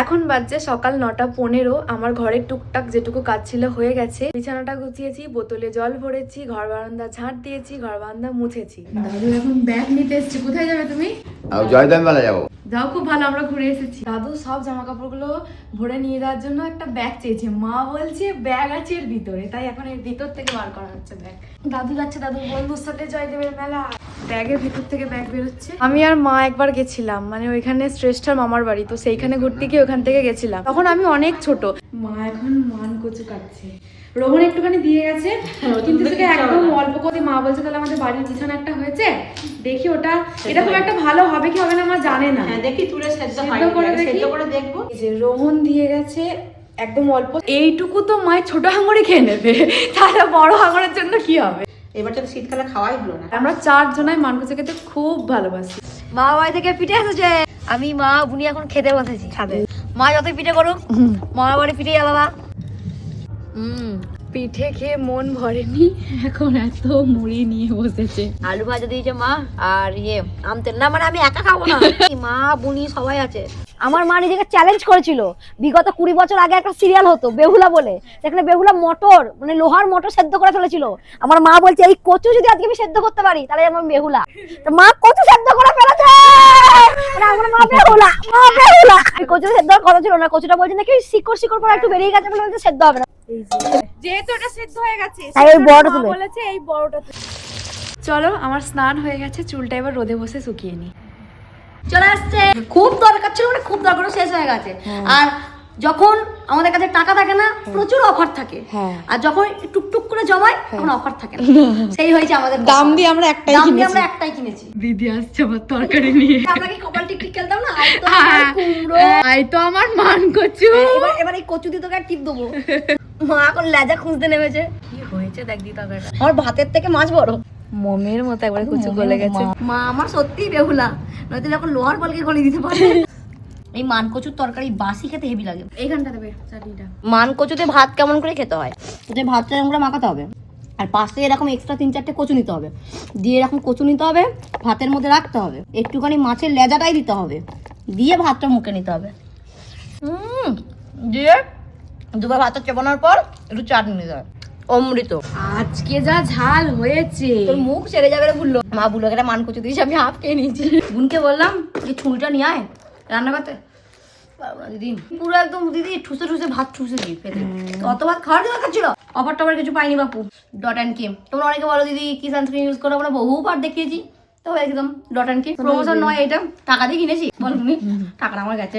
এখন বাজছে সকাল নটা পনেরো। আমার ঘরের টুকটাক যেটুকু কাজ ছিল হয়ে গেছে। বিছানাটা গুছিয়েছি বোতলে জল ভরেছি ঘর বারান্দা ঝাঁট দিয়েছি ঘর বারান্দা মুছেছি। দাদু এখন ব্যাগ নিতে এসছি। কোথায় যাবে তুমি? জয়দান মেলা যাব। যাও খুব ভালো আমরা ঘুরে এসেছি। দাদু সব জামা কাপড়গুলো ভরে নিয়ে যাওয়ার জন্য একটা ব্যাগ চেয়েছে। মা বলছে ব্যাগ আছে এর ভিতরে। তাই এখন এর ভিতর থেকে বার করা হচ্ছে ব্যাগ দাদু যাচ্ছে দাদু বন্ধুর সাথে জয়দেবের মেলা। ব্যাগের ভিতর থেকে ব্যাগ বেরোচ্ছে। আমি আর মা একবার গেছিলাম মানে ওইখানে শ্রেষ্ঠার মামার বাড়ি তো সেইখানে ঘুরতে গিয়ে ওখান থেকে গেছিলাম। তখন আমি অনেক ছোট। মা এখন মান কচু কাটছে। রোহন একটুখানি দিয়ে গেছে কিন্তু সেটা একদম অল্প করে। মা বলছে তাহলে আমাদের বাড়ির পিছনে একটা হয়েছে দেখি ওটা। এটা খুব একটা ভালো হবে কি হবে না আমার জানে না। হ্যাঁ দেখি তুলে সেদ্ধ সেদ্ধ করে সেদ্ধ করে দেখব। যে রোহন দিয়ে গেছে একদম অল্প। এইটুকু তো মায়ের ছোট হাঙড়ি খেয়ে নেবে তাহলে বড় হাঙড়ের জন্য কি হবে? এবার তো শীতকালে খাওয়াই হলো না। আমরা চারজনাই মানকুচে খেতে খুব ভালোবাসি। মা বাড়ি থেকে পিঠে এসেছে। আমি মা বুনি এখন খেতে বসেছি। খাবে। মা যতই পিঠে করুক মা বাড়ি পিঠে আলাদা। হুম। পিঠে খেয়ে মন ভরেনি। এখন এত মুড়ি নিয়ে বসেছে। আলু ভাজা দিয়েছে মা আর ইয়ে আমতেল না মানে আমি একা খাব না। মা বুনি সবাই আছে। আমার মা নিজেকে চ্যালেঞ্জ করেছিল। বিগত কুড়ি বছর আগে একটা সিরিয়াল হতো বেহুলা বলে। সেখানে বেহুলা মটর মানে লোহার মটর সেদ্ধ করে ফেলেছিল। আমার মা বলছে এই কচু যদি আজকে আমি সেদ্ধ করতে পারি তাহলে আমার বেহুলা। তো মা কচু সেদ্ধ করে ফেলেছে! মানে আমার মা বেহুলা মা বেহুলা। এই কচু সেদ্ধ করা কথা ছিল না। কচুটা বলছে নাকি শিকড় শিকড় করে একটু বেরিয়ে গেছে বলে সেদ্ধ হবে না। যেহেতু এটা সিদ্ধ হয়ে গেছে তাই ওই বড়টা বলেছে এই বড়টা চলো আমার স্নান হয়ে গেছে চুলটা এবার রোদে বসে শুকিয়ে নি চলে আসছে। খুব দরকার ছিল মানে খুব দরকার শেষ হয়ে গেছে। আর যখন আমাদের কাছে টাকা থাকে না প্রচুর অফার থাকে। হ্যাঁ। আর যখন টুকটুক করে জমায় তখন অফার থাকে না। সেই হয়েছে আমাদের দাম দিয়ে আমরা একটাই দাম দিয়ে আমরা একটাই কিনেছি। দিদি আসছে আমার তরকারি নিয়ে। আমরা কি কপাল টিকটিক খেলতাম না? আই তো হ্যাঁ। আমার কুমড়ো। আই তো আমার মান কচু। এবার এবার এই কচু দিয়ে তোকে টিপ দেবো। মা এখন লেজা খুঁজতে নেমেছে। কি হয়েছে দেখ দি তরকারিটা আমার ভাতের থেকে মাছ বড়। মমের মতো একবারে কচু গলে গেছে। মা। আমার সত্যিই বেহুলা। নয়তো যখন লোহার বলকে গলে দিতে পারে এই মান কচুর তরকারি বাসি খেতে হেভি লাগে। এইখানটা দেবে চাটনিটা। মান কচুতে ভাত কেমন করে খেতে হয়? ওতে ভাতটা এরকম করে মাখাতে হবে। আর পাশে এরকম এক্সট্রা তিন চারটে কচু নিতে হবে। দিয়ে এরকম কচু নিতে হবে ভাতের মধ্যে রাখতে হবে। একটুখানি মাছের লেজাটাই দিতে হবে। দিয়ে ভাতটা মুখে নিতে হবে। হুম দিয়ে দুবার ভাত ভাতটা চেপানোর পর একটু চাটনি হবে অমৃত। আজকে যা ঝাল হয়েছে। তোর মুখ ছেড়ে যাবে রে ভুললো। মা ভুলো একটা মান করছে দিয়েছি আমি হাফ খেয়ে নিয়েছি। বোনকে বললাম যে ছুরিটা নিয়ে আয় রান্না করতে দিদি পুরো একদম দিদি ঠুসে ঠুসে ভাত ঠুসে দিই খেতে তো অত ভাত খাওয়ার দরকার ছিল? অফার টফার কিছু পাইনি বাপু। ডট অ্যান্ড কিম তোমরা অনেকে বলো দিদি কি সানস্ক্রিন ইউজ করো? আমরা বহুবার দেখিয়েছি। তো একদম ডট অ্যান্ড কিম প্রমোশন নয় এটা। টাকা দিয়ে কিনেছি। বল তুমি। টাকাটা আমার গেছে।